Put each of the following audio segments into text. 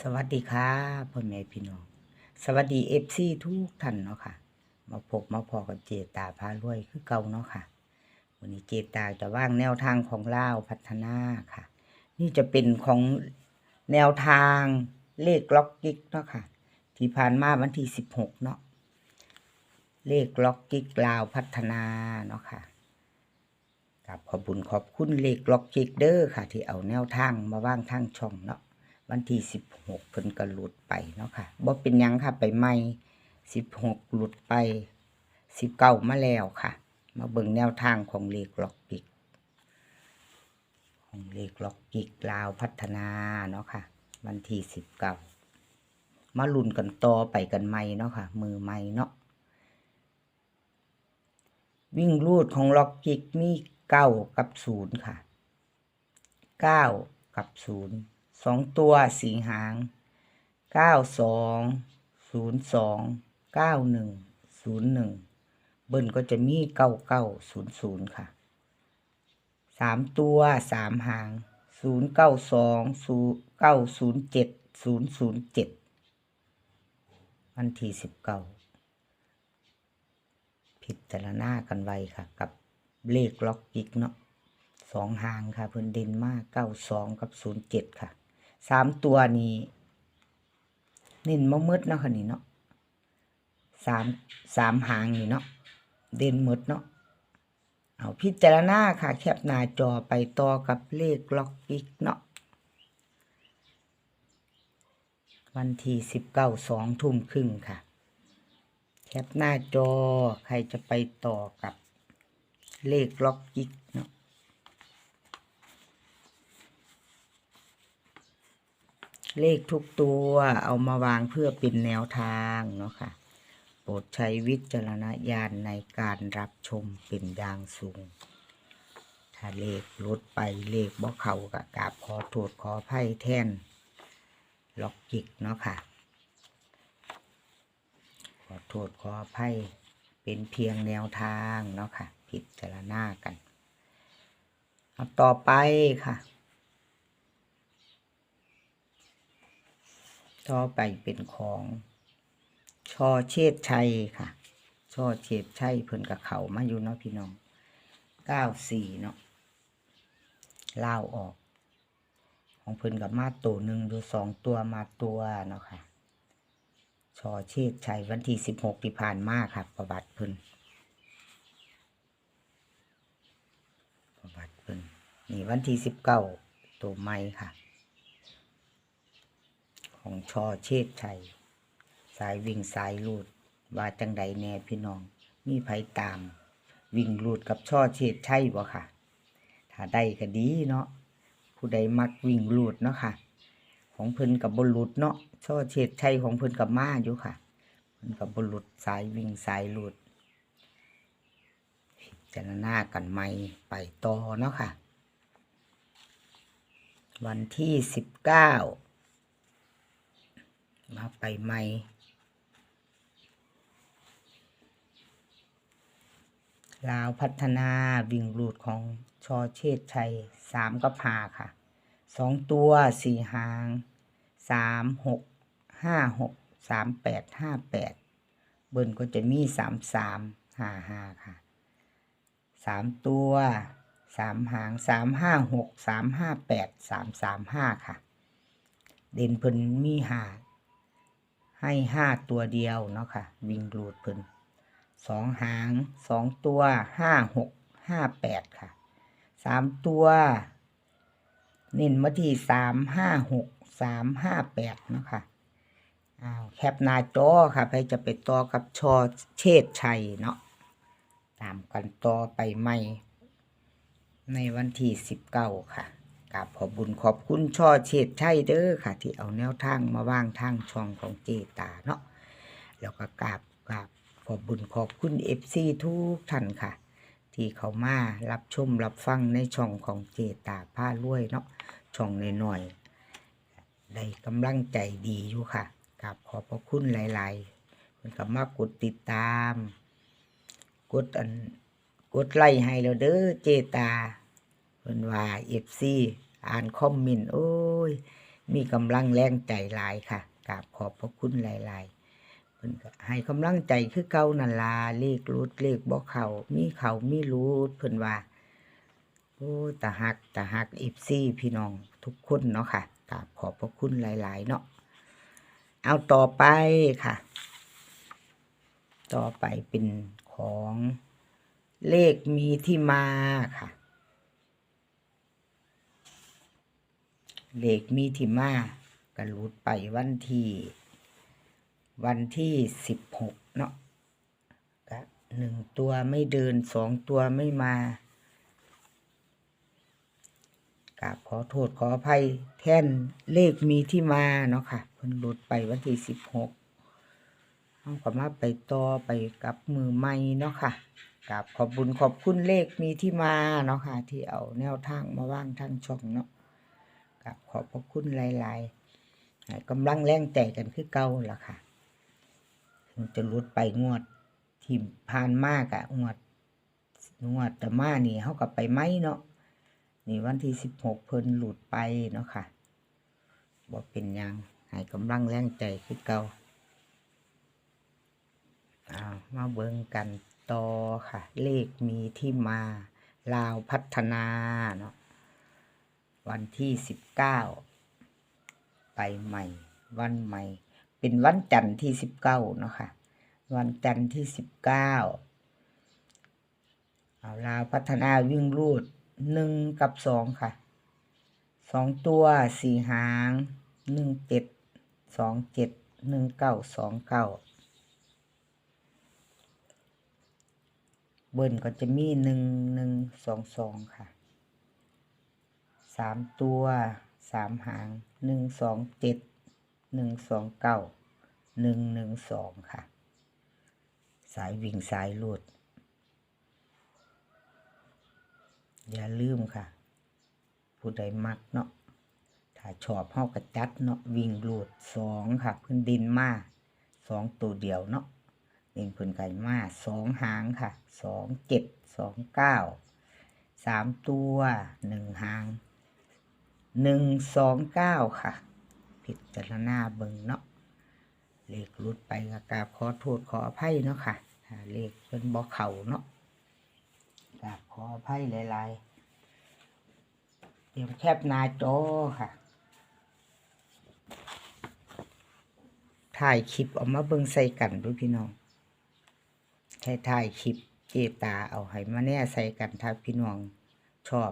สวัสดีค่ะพ่อแม่พี่น้อง สวัสดีเอฟซีทุกท่านเนาะค่ะ มาพบมาพอกับเจตาพารวยคือเก่าเนาะค่ะ วันนี้เจตาจะว่างแนวทางของลาวพัฒนาค่ะ นี่จะเป็นของแนวทางเลขล็อกกิกเนาะค่ะ ที่ผ่านมาวันที่สิบหกเนาะเลขล็อกกิกลาวพัฒนาเนาะค่ะกับขอบคุญขอบคุณเลขล็อกกิกเด้อค่ะ ที่เอาแนวทางมาว่างทางช่องเนาะ วันที่สิบหกเพิ่นก็หลุดไปเนาะค่ะบ่เป็นยังค่ะไปใหม่สิบหกหลุดไปสิบเก้ามาแล้วค่ะ มาเบิ่งแนวทางของเลขล็อกกิก ของเลขล็อกกิกลาวพัฒนาเนาะค่ะ วันที่สิบเก้ามาลุ้นกันต่อไปกันใหม่เนาะค่ะ มือใหม่เนาะวิ่งรูดของล็อกกิกมีเก้ากับศูนย์ค่ะเก้ากับศูนย์ สองตัวสีหางเก้าสองศูนย์สองเก้าหนึ่งศูนย์หนึ่งเบิ้ลก็จะมีเก้าเก้าศูนย์ศูนย์ค่ะสามตัวสามหางศูนย์เก้าสองศูนย์เก้าศูนย์เจ็ดศูนย์ศูนย์เจ็ดวันที่สิบเก้าพิจารณากันไว้ค่ะ กับเลขล็อกกิกเนาะสองหางค่ะเพิ่นเด่นมากเก้าสองกับศูนย์เจ็ดค่ะ สามตัวนี้เน้นมามืดเนาะค่ะนี่เนาะสามสามหางนี่เนาะเด่นมืดเนาะเอาพิจารณาค่ะ แคปหน้าจอไปต่อกับเลขล็อกกิกเนาะวันที่สิบเก้าสองทุ่มครึ่งค่ะ แคปหน้าจอใครจะไปต่อกับเลขล็อกกิกเนาะ เลขทุกตัวเอามาวางเพื่อเป็นแนวทางเนาะค่ะ โปรดใช้วิจารณญาณในการรับชมเป็นอย่างสูง ถ้าเลขลดไปเลขบ่เขากะกาบขอโทษขอไพ่แท่นล็อกกิกเนาะค่ะ ขอโทษขออภัยเป็นเพียงแนวทางเนาะค่ะพิจารณากันเอาต่อไปค่ะ ต่อไปเป็นของชอเชษชัยค่ะ ชอเชษชัยเพิ่นกับเขามาอยู่เนาะพี่น้องเก้าสี่เนาะเล่าออก ของเพิ่นกับมาตัวหนึ่งดูสองตัวมาตัวเนาะค่ะ ชอเชษชัยวันที่สิบหกที่ผ่านมาค่ะ ประวัติเพิ่นประวัติเพิ่นนี่วันที่สิบเก้าตัวใหม่ค่ะ ของชอเชษชัยสายวิ่งสายลูดว่าจังใดแน่พี่น้อง มีไผตาม วิ่งลูดกับช่อเชษชัยบ่ค่ะ ถ้าได้ก็ดีเนาะผู้ใดมักวิ่งลูดเนาะค่ะ ของเพิ่นกับบลูดเนาะช่อเชษชัยของเพิ่นกับมาอยู่ค่ะเพิ่นกับบลูดสายวิ่งสายลูดจารณากันใหม่ไปต่อเนาะค่ะ วันที่สิบเก้า มาไปใหม่ลาวพัฒนาวิ่งรูดของชอเชษชัยสามกับหาค่ะสองตัวสี่หางสามหกห้าหกสามแปดห้าแปดเบิ้ลก็จะมีสามสามห้าห้าค่ะสามตัวสามหางสามห้าหกสามห้าแปดสามสามห้าค่ะ เด่นเพิ่นมีหา ให้ห้าตัวเดียวเนาะค่ะ วิ่งรูดเพิ่นสองหางสองตัวห้าหกห้าแปดค่ะสามตัวเน้นมาที่สามห้าหกสามห้าแปดเนาะค่ะอ้าวแคปหน้าจอค่ะใครจะไปต่อกับชอเชษชัยเนาะตามกันต่อไปใหม่ ในวันที่สิบเก้าค่ะ กราบขอบบุญขอบคุณช่อเฉดชัยเด้อค่ะ ที่เอาแนวทางมาวางทางช่องของเจตาเนาะแล้วก็กราบกราบขอบบุญขอบคุณเอฟซีทุกท่านค่ะ ที่เขามารับชมรับฟังในช่องของเจตาผ้ารวยเนาะช่องน้อยๆได้กำลังใจดีอยู่ค่ะกราบขอบพระคุณหลายๆคนก็มากดติดตาม กดอันกดไลค์ให้แล้วเด้อเจตาเพิ่นว่าเอฟซี อ่านคอมเมนต์โอ้ย มีกำลังแรงใจหลายค่ะกราบขอบพระคุณหลายๆเพิ่นก็ให้กำลังใจคือเก่านั่นล่ะเลขรูดเลขบ่เขามีเขามีรูดเพิ่นว่าโอ้ตาหักตาหักเอฟซี่พี่น้องทุกคนเนาะค่ะกราบขอบพระคุณหลาย ๆ เนาะเอาต่อไปค่ะ ต่อไปเป็นของเลขมีที่มาค่ะ เลขมีที่มากระลุดไปวันที่ วันที่สิบหกเนาะก็หนึ่งตัวไม่เดินสองตัวไม่มากราบขอโทษขออภัยแท่นเลขมีที่มาเนาะค่ะเพิ่นหลุดไปวันที่สิบหกเอากลับมาไปต่อไปกับมือใหม่เนาะค่ะกราบขอบบุญขอบคุณเลขมีที่มาเนาะค่ะ ที่เอาแนวทางมาว่างทางช่องเนาะ กับขอบพระคุณหลายๆกำลังแรงใจกันคือเก่าล่ะค่ะถึงจะหลุดไปงวดที่ผ่านมากอะงวดงวดแต่มานี่เขากับไปไหมเนาะนี่วันที่สิบหกเพิ่นหลุดไปเนาะค่ะบอกเป็นยังให้กำลังแรงใจคือเก่าอ้ามาเบิ่งกันต่อค่ะ เลขมีที่มาลาวพัฒนาเนาะ วันที่สิบเก้าไปใหม่ วันใหม่ เป็นวันจันทร์ที่สิบเก้าเนาะค่ะ วันจันทร์ที่สิบเก้าเอาลาวพัฒนาวิ่งรูดหนึ่งกับสองค่ะสองตัวสี่หางหนึ่งเจ็ดสองเจ็ดหนึ่งเก้าสองเก้าเบิ้ลก็จะมีหนึ่งหนึ่งสองสองค่ะ สามตัวสามหางหนึ่งสองเจ็ดหนึ่งสองเก้าหนึ่งหนึ่งสองค่ะ สายวิ่งสายหลุดอย่าลืมค่ะ ผู้ใดมักเนาะถ้าชอบเฮากระจัดเนาะวิ่งหลุดสองค่ะ พื้นดินมาสองตัวเดียวเนาะเองพื้นไก่มาสองหางค่ะสองเจ็ดสองเก้าสามตัวหนึ่งหาง หนึ่งสองเก้าค่ะ พิจารณาเบิ่งเนาะเลขรุดไปก็กาบขอโทษขออภัยเนาะค่ะเลขเป็นบ่อเข่าเนาะกราบขออภัยหลายๆเตรียมแคบหน้าจอค่ะถ่ายคลิปออกมาเบิ่งใส่กันด้วยพี่น้องแค่ถ่ายคลิปเจตาเอาให้มาแน่ใส่กันถ้าพี่น้องชอบ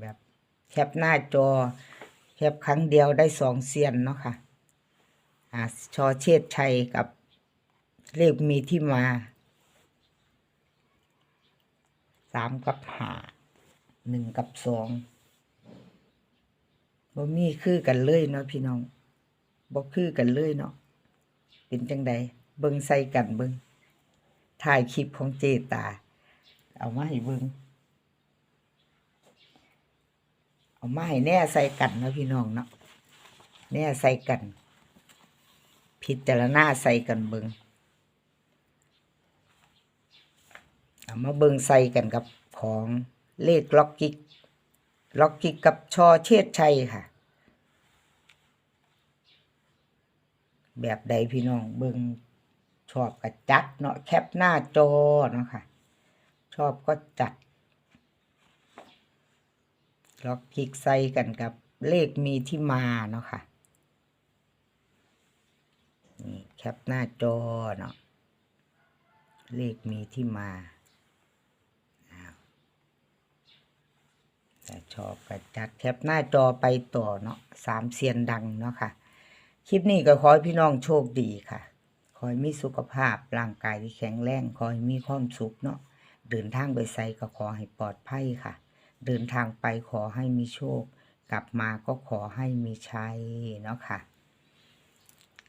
แบบ แคปหน้าจอ แคปครั้งเดียวได้สองเซียนเนาะค่ะอ่าชอเชษชัยกับเลขมีที่มาสามกับห้าหนึ่งกับสองบ่มีคือกันเลยเนาะพี่น้องบ่คือกันเลยเนาะเป็นจังใดเบิ่งใส่กันเบิ่งถ่ายคลิปของเจตา เอามาให้เบิ่ง เอามาให้แน่ใส่กันนะพี่น้องเนาะแน่ใส่กัน พิจารณาใส่กันเบิงเอามาเบิงใส่กันกับของเลขล็อกกิกล็อกกิกกับชอเชษชัยค่ะ แบบใดพี่น้องเบิงชอบก็จัดเนาะแคปหน้าจอเนาะค่ะ ชอบก็จัด ล็อกคลิกใส่กันกับเลขมีที่มาเนาะค่ะนี่แคปหน้าจอเนาะเลขมีที่มาอ้าวแต่ชอบก็จัดแคปหน้าจอไปต่อเนาะสามเสียนดังเนาะค่ะ คลิปนี้ก็ขอให้พี่น้องโชคดีค่ะขอให้มีสุขภาพร่างกายที่แข็งแรงขอให้มีความสุขเนาะเดินทางไปไสก็ขอให้ปลอดภัยค่ะ เดินทางไปขอให้มีโชค กลับมาก็ขอให้มีชัยเนาะค่ะ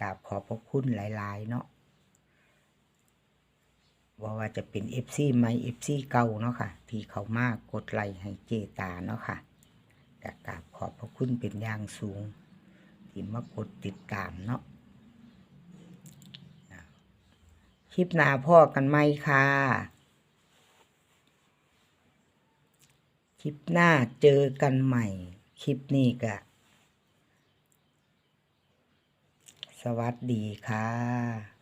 กราบขอพระคุณหลาย ๆ เนาะว่าว่าจะเป็นเอฟซีใหม่เอฟซีเก่าเนาะค่ะ ที่เขามากกดไลค์ให้เจตาเนาะค่ะกกราบขอบพระคุณเป็นอย่างสูง ที่มากดติดตามเนาะคลิปหน้าพ่อกันไหมค่ะ คลิปหน้าเจอกันใหม่ คลิปนี้กะ สวัสดีค่ะ